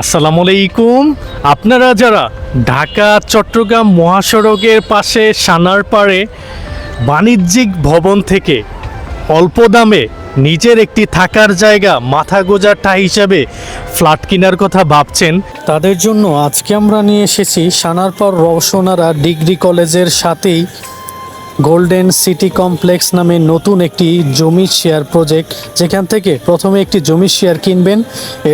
আসসালামু আলাইকুম। আপনারা যারা ঢাকা, চট্টগ্রাম মহাসড়কের পাশে সানার পাড়ে বাণিজ্যিক ভবন থেকে অল্প দামে নিজের একটি থাকার জায়গা মাথা গোজাটা হিসাবে ফ্ল্যাট কেনার কথা ভাবছেন, তাদের জন্য আজকে আমরা নিয়ে এসেছি সানারপাড় রওশনারা ডিগ্রি কলেজের সাথেই গোল্ডেন সিটি কমপ্লেক্স নামে নতুন একটি জমি শেয়ার প্রজেক্ট যেখান থেকে প্রথমে একটি জমি শেয়ার কিনবেন,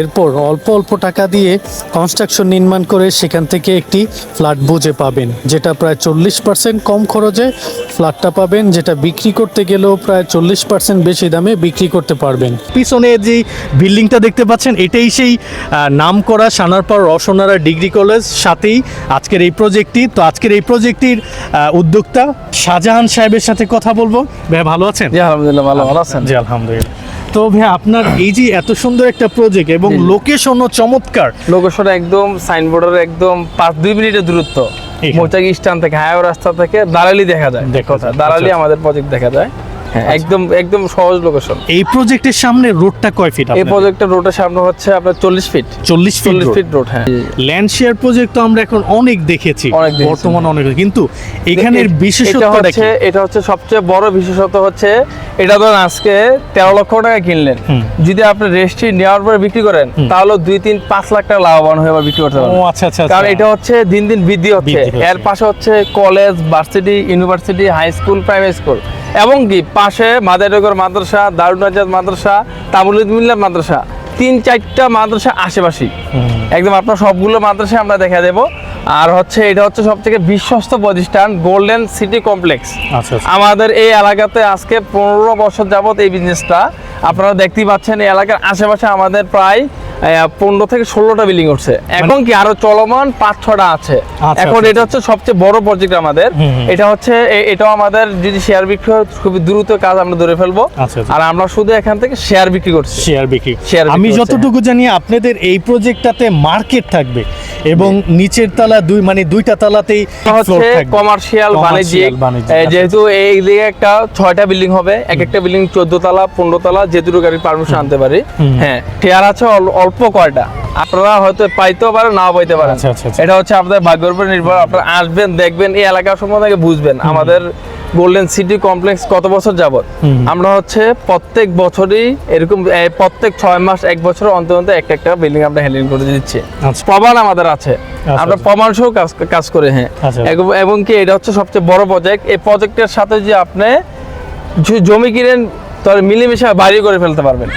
এরপর অল্প অল্প টাকা দিয়ে কনস্ট্রাকশন নির্মাণ করে সেখান থেকে একটি ফ্ল্যাট বুঝে পাবেন, যেটা প্রায় চল্লিশ পার্সেন্ট কম খরচে ফ্ল্যাটটা পাবেন, যেটা বিক্রি করতে গেলেও প্রায় চল্লিশ পার্সেন্ট বেশি দামে বিক্রি করতে পারবেন। পিছনে যে বিল্ডিংটা দেখতে পাচ্ছেন, এটাই সেই নাম করা সানারপাড় রসনারা ডিগ্রি কলেজ, সাথেই আজকের এই প্রজেক্টটি তো আজকের এই প্রজেক্টটির উদ্যোক্তা শাহজাহান সাহেবের সাথে কথা বলব। ভাই ভালো আছেন? জি আলহামদুলিল্লাহ ভালো ভালো আছেন। জি আলহামদুলিল্লাহ। তো ভাই আপনার এই যে এত সুন্দর একটা প্রজেক্ট এবং লোকেশন লোকেশনও চমৎকার। লোকেশন একদম সাইনবোর্ডের একদম পাঁচ দুই মিনিটের দূরত্ব। মোচাকি স্ট্যান্ড থেকে হাইওয়ে রাস্তা থেকে দালালি দেখা যায়। দেখো কথা দালালি। আমাদের প্রজেক্ট দেখা যায়। একদম একদম সহজ লোকেশন এই প্রজেক্টের সামনে রোডটা কয় ফিট এই প্রজেক্টের রোডের সামনে হচ্ছে আপনার চল্লিশ ফিট চল্লিশ চল্লিশ ফিট রোড হ্যাঁ। ল্যান্ড শেয়ার প্রজেক্ট তো আমরা এখন অনেক দেখেছি। বর্তমানে অনেক কিন্তু এখানের এটা বিশেষত্বটা হচ্ছে এটা হচ্ছে সবচেয়ে বড় বিশেষত্ব হচ্ছে এটা ধরেন আজকে তেরো লক্ষ টাকা কিনলেন। যদি আপনি রেজিস্ট্রি নেওয়ার পরে বিক্রি করেন তাহলে দুই তিন পাঁচ লাখ টাকা লাভবান হয়ে বিক্রি করতে পারবেন। আচ্ছা আচ্ছা কারণ আচ্ছা। এটা হচ্ছে দিন দিন বৃদ্ধি হচ্ছে বৃদ্ধি হচ্ছে। এর পাশে হচ্ছে college varsity university high school primary school এবং কি পাশে মাদারনগর মাদ্রাসা দারুণ আজাদ মাদ্রাসা তাবুলুদ মিল্লাত মাদ্রাসা। তিন চারটা মাদ্রাসা আশেপাশে একদম আপনার সবগুলো মাদ্রাসা আমরা দেখা দেব। আর হচ্ছে এটা হচ্ছে সব থেকে বিশ্বস্ত প্রতিষ্ঠান গোল্ডেন সিটি কমপ্লেক্স। আমাদের এই এলাকাতে আজকে পনেরো বছর যাবত এই বিজনেসটা আপনারা দেখতেই পাচ্ছেন এই এলাকার আশেপাশে আমাদের প্রায় পনেরো থেকে ষোলোটা বিল্ডিং উঠছে। এখন কি আরও চলমান পাঁচ ছটা আছে? আচ্ছা, এখন আচ্ছা, এটা হচ্ছে সবচেয়ে বড় প্রজেক্ট আমাদের। এটা হচ্ছে এটাও আমাদের যদি শেয়ার বিক্রি হয় খুবই দ্রুত কাজ আমরা ধরে ফেলব। আচ্ছা, আচ্ছা। আর আমরা শুধু এখান থেকে শেয়ার বিক্রি করছি। শেয়ার বিক্রি। বিক্রি আমি যতটুকু জানি আপনাদের এই প্রজেক্টটাতে মার্কেট থাকবে এবং নিচের তলা দুই মানে দুইটা তলাতেই হচ্ছে কমার্শিয়াল বাণিজ্যিক। আচ্ছা, যেহেতু এই দিকে একটা ছয়টা বিল্ডিং হবে এক একটা বিল্ডিং চোদ্দ তলা পনেরো তলা যে দুটো গাড়ির পারমিশন আনতে পারি। হ্যাঁ শেয়ার আছে অল- অল্প কয়টা? আপনারা হয়তো পাইতেও নাও পাইতে পারেন। আচ্ছা, আচ্ছা, আচ্ছা। এটা হচ্ছে আপনাদের ভাগ্যের উপর নির্ভর। আপনারা আসবেন দেখবেন এই এলাকা সম্বন্ধে বুঝবেন। আমাদের গোল্ডেন সিটি কমপ্লেক্স কত বছর যাবত আমরা হচ্ছে প্রত্যেক বছরই এরকম প্রত্যেক ছয় মাস এক বছর অন্তর অন্তর একটা একটা বিল্ডিং আমরা হ্যান্ডেল করে দিচ্ছি। প্রমাণ আমাদের আছে। আমরা। প্রমাণ সহ কাজ কাজ করে হ্যাঁ। এবং- কি এটা হচ্ছে সবচেয়ে বড় প্রজেক্ট এই প্রজেক্টের সাথে যে আপনি জমি কিনেন তাহলে মিলেমিশে বাড়ি করে ফেলতে পারবেন।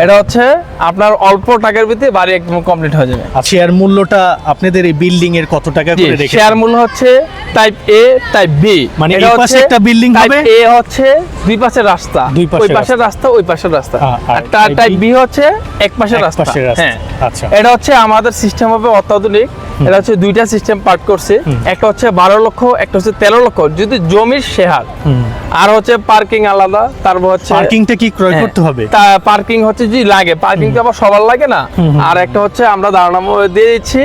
এটা হচ্ছে আপনার অল্প টাকার ভিতরে বাড়ি একদম কমপ্লিট হয়ে যাবে। শেয়ার মূল্যটা আপনাদের এই বিল্ডিং এর কত টাকা করে রেখে শেয়ার মূল্য হচ্ছে টাইপ এ টাইপ বি মানে এই পাশে একটা বিল্ডিং হবে? এ হচ্ছে দুই পাশের রাস্তা। ওই পাশের রাস্তা। ওই পাশের রাস্তা। আর টাইপ বি হচ্ছে এক রাস্তা। পাশের রাস্তা। হ্যাঁ। আচ্ছা। এটা হচ্ছে আমাদের সিস্টেম হবে অত্যাধুনিক। এটা হচ্ছে দুইটা সিস্টেম পার্ট করছে। একটা হচ্ছে বারো লক্ষ একটা হচ্ছে তেরো লক্ষ যদি জমির হুম। আর হচ্ছে পার্কিং আলাদা তারপর হচ্ছে পার্কিংটা কি ক্রয় হ্যাঁ, করতে হবে? তা পার্কিং হচ্ছে যদি লাগে। পার্কিং তো আবার সবার লাগে না। আর একটা হচ্ছে আমরা ধারণা দিয়ে দিচ্ছি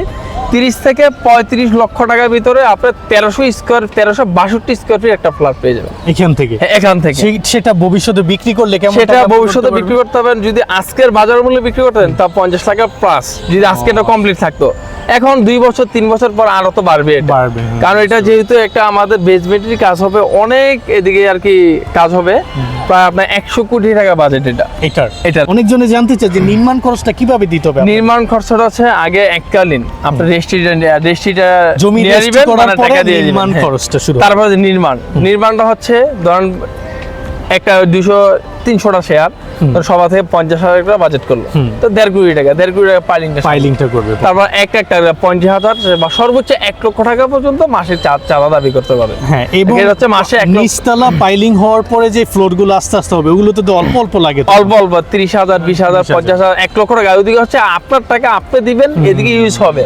তিরিশ থেকে পঁয়ত্রিশ লক্ষ টাকার ভিতরে আপনার তেরোশো স্কোয়ার তেরোশো বাষট্টি স্কোয়ার ফিট একটা ফ্ল্যাট পেয়ে যাবেন। এখান থেকে? হ্যাঁ, এখান থেকে। সেটা ভবিষ্যতে বিক্রি করলে কেমন সেটা ভবিষ্যতে বিক্রি করতে পারবেন যদি আজকের বাজার মূল্যে বিক্রি করতেন তা পঞ্চাশ টাকা প্লাস যদি আজকে এটা কমপ্লিট থাকতো এখন দুই বছর তিন বছর পর আরও তো বাড়বে বাড়বে, হ্যাঁ। কারণ এটা যেহেতু একটা আমাদের বেসমেন্টের কাজ হবে অনেক এদিকে আর কি কাজ হবে। প্রায় আপনার একশো কোটি টাকা বাজেট এটা। এটার। এটার। অনেকজনে জানতে চায় যে নির্মাণ খরচটা কীভাবে দিতে হবে নির্মাণ খরচটা আছে আগে এককালীন। আপনার রেজিস্ট্রিটা রেজিস্ট্রিটা জমি করার মানে পরে টাকা দিয়ে নির্মাণ হ্যাঁ। খরচটা শুরু তারপরে নির্মাণ। নির্মাণটা হচ্ছে ধরেন একটা দুশো তিনশোটা শেয়ার সভা থেকে পঞ্চাশ হাজার টাকা বাজেট করল। তো দেড় কোটি টাকা দেড় কোটি টাকা পাইলিংটা ফাইলিংটা করবে। তারপর এক একটা পঞ্চাশ হাজার বা সর্বোচ্চ এক লক্ষ টাকা পর্যন্ত মাসে চাঁদা দাবি করতে পারবে। হ্যাঁ এবং হচ্ছে মাসে এক নিচতলা পাইলিং হওয়ার পরে যে আস্তে আস্তে হবে ওগুলো তো অল্প অল্প লাগে অল্প অল্প তিরিশ হাজার বিশ হাজার পঞ্চাশ হাজার এক লক্ষ টাকা। ওইদিকে হচ্ছে আপনার টাকা আপনি দিবেন এদিকে ইউজ হবে।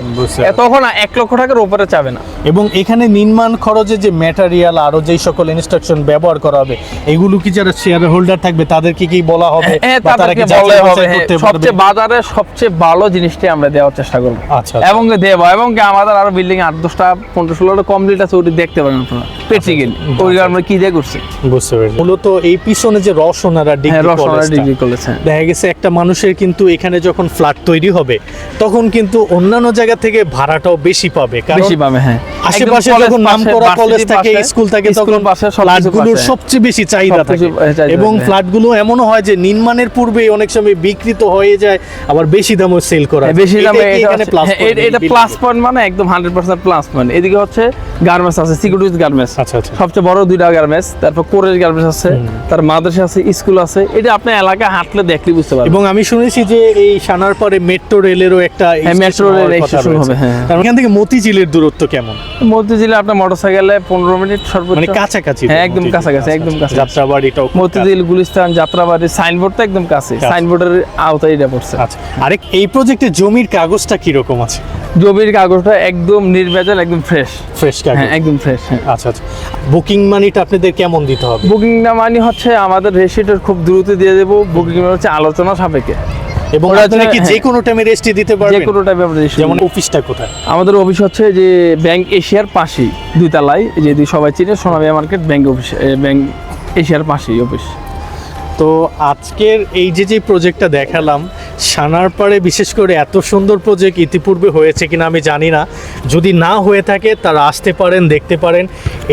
তখন এক লক্ষ টাকার উপরে চাবে না। এবং এখানে নির্মাণ খরচে যে ম্যাটেরিয়াল আরও যেই সকল ইনস্ট্রাকশন ব্যবহার করা হবে এগুলো কি যারা শেয়ার হোল্ডার থাকবে তাদেরকে কি বলা হবে হ্যাঁ তাদেরকে হবে হ্যাঁ, পারবে? সবচেয়ে বাজারে সবচেয়ে ভালো জিনিসটাই আমরা দেওয়ার চেষ্টা করব। আচ্ছা এবং দেবো এবং আমাদের আরও বিল্ডিং আট দশটা পনেরো ষোলোটা কমপ্লিট আছে ওটি দেখতে পারেন আপনারা পেট্রিগেল ওই আমরা কি দিয়ে করছি? বুঝতে পেরেছি। মূলত এই পিছনে যে রসনারা হ্যাঁ ডিগ্রি কলেজ হ্যাঁ। দেখা গেছে একটা মানুষের কিন্তু এখানে যখন ফ্ল্যাট তৈরি হবে তখন কিন্তু অন্যান্য জায়গা থেকে ভাড়াটাও বেশি পাবে। বেশি পাবে হ্যাঁ। আশেপাশে যখন নাম করা কলেজ থাকে স্কুল থাকে তখন ফ্ল্যাটগুলোর সবচেয়ে বেশি চাহিদা থাকে। এবং থাকে, ফ্ল্যাটগুলো এমনও হয় যে নির্মাণের পূর্বেই অনেক সময় বিকৃত হয়ে যায় আবার বেশি দামও সেল করা হ্যাঁ। বেশি দামে এটা plus হ্যাঁ, প্লাস পয়েন্ট মানে একদম হান্ড্রেড পার্সেন্ট প্লাস পয়েন্ট এদিকে হচ্ছে গার্মেন্টস আছে সিকিউরিটি গার্মেন্টস আচ্ছা আচ্ছা সবচেয়ে বড় দুইটা গার্মেন্টস তারপর কোরেজ গার্মেন্টস আছে তার মাদ্রাসা আছে স্কুল আছে এটা আপনার এলাকায় হাঁটলে দেখলে বুঝতে পারবেন এবং আমি শুনেছি যে এই সানার পরে মেট্রো রেলেরও একটা কথা station রয়েছে। হবে, হ্যাঁ। তার এখান থেকে মতিঝিলের দূরত্ব কেমন মতিঝিলে আপনার মোটরসাইকেলে পনেরো মিনিট সর্বোচ্চ মানে কাছাকাছি হ্যাঁ একদম। কাছাকাছি একদম। কাছাকাছি যাত্রাবাড়িটাও মতিঝিল গুলিস্তান যাত্রাবাড়ি সাইনবোর্ডটা একদম কাছে। সাইনবোর্ডের আওতায় এটা পড়ছে। আচ্ছা আরেক এই প্রজেক্টে জমির কাগজটা কি রকম আছে? জমির কাগজটা একদম নির্ভেজাল একদম ফ্রেশ ফ্রেশ কাগজ। হ্যাঁ একদম ফ্রেশ হ্যাঁ। আচ্ছা আচ্ছা। বুকিং মানিটা আপনাদের কেমন দিতে হবে? বুকিং না মানে হচ্ছে আমাদের রেসিটের খুব দ্রুত দিয়ে দেবো। বুকিং হচ্ছে আলোচনা সাপেক্ষে। এবং আপনারা কি যে কোনো টাইমে রেস্টি দিতে পারবেন? যে কোনো আমরা registry যেমন অফিসটা কোথায়? আমাদের অফিস হচ্ছে যে ব্যাংক এশিয়ার পাশেই দুই তলায় যদি সবাই চিনে Sonamia market bank office bank এশিয়ার পাশেই অফিস তো আজকের এই যে যে প্রজেক্টটা দেখালাম সানারপাড়ে বিশেষ করে এত সুন্দর প্রজেক্ট ইতিপূর্বে হয়েছে কিনা আমি জানি না। যদি না হয়ে থাকে, তারা আসতে পারেন, দেখতে পারেন।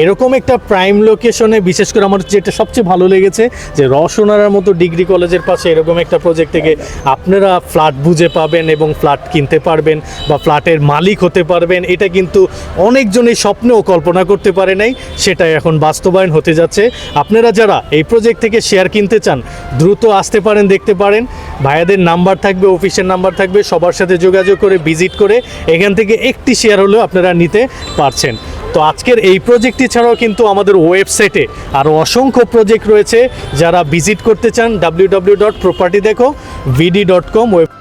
এরকম একটা প্রাইম লোকেশনে বিশেষ করে আমার যেটা সবচেয়ে ভালো লেগেছে, যে রসনারার মতো ডিগ্রি কলেজের পাশে এরকম একটা প্রজেক্ট থেকে আপনারা ফ্ল্যাট বুঝে পাবেন এবং ফ্ল্যাট কিনতে পারবেন বা ফ্ল্যাটের মালিক হতে পারবেন। এটা কিন্তু অনেকজনই স্বপ্নেও কল্পনা করতে পারে নাই সেটা এখন বাস্তবায়ন হতে যাচ্ছে। আপনারা যারা এই প্রজেক্ট থেকে শেয়ার কিনতে চান, দ্রুত আসতে পারেন, দেখতে পারেন। ভাইয়াদের নাম্বার থাকবে অফিসের নাম্বার থাকবে, সবার সাথে যোগাযোগ করে ভিজিট করে এখান থেকে একটি শেয়ার হলেও আপনারা নিতে পারছেন। তো আজকের এই প্রজেক্টটি ছাড়াও কিন্তু আমাদের ওয়েবসাইটে আরও অসংখ্য প্রজেক্ট রয়েছে। যারা ভিজিট করতে চান ডাব্লিউ ডাব্লিউ ডট প্রপার্টি দেখো ভিডি ডট কম ওয়েব